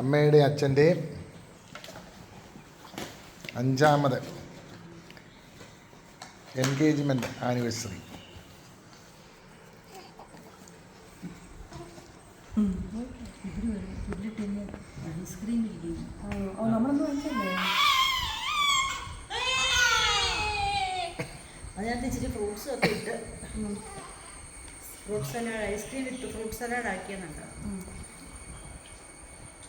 അമ്മയുടെ അച്ഛന്റെയും അഞ്ചാമത് എൻഗേജ്മെന്റ് ആനിവേഴ്സറി. അതിനകത്ത് ഇച്ചിരി ഫ്രൂട്ട്സ് ഒക്കെ ഇട്ട് fruit salad ice cream with fruit salad ആക്കിയെന്നുണ്ട്.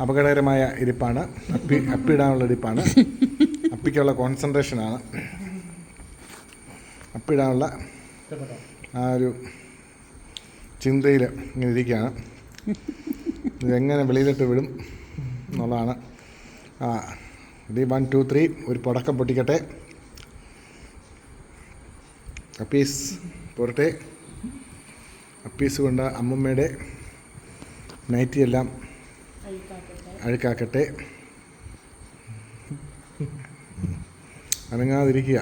അപകടകരമായ ഇരിപ്പാണ്. അപ്പി അപ്പിടാനുള്ള ഇരിപ്പാണ്. അപ്പിക്കുള്ള കോൺസെൻട്രേഷനാണ് അപ്പിടാനുള്ള ആ ഒരു ചിന്തയിൽ ഇങ്ങനെ ഇരിക്കുകയാണ്. ഇതെങ്ങനെ വെളിയിലിട്ട് വിടും എന്നുള്ളതാണ്. ആ ഡി വൺ ടു ത്രീ ഒരു പടക്കം പൊട്ടിക്കട്ടെ. അപ്പീസ് പോരട്ടെ. അപ്പീസ് കൊണ്ട് അമ്മമ്മയുടെ നൈറ്റി എല്ലാം അഴുക്കാക്കട്ടെ. അനങ്ങാതിരിക്കുക.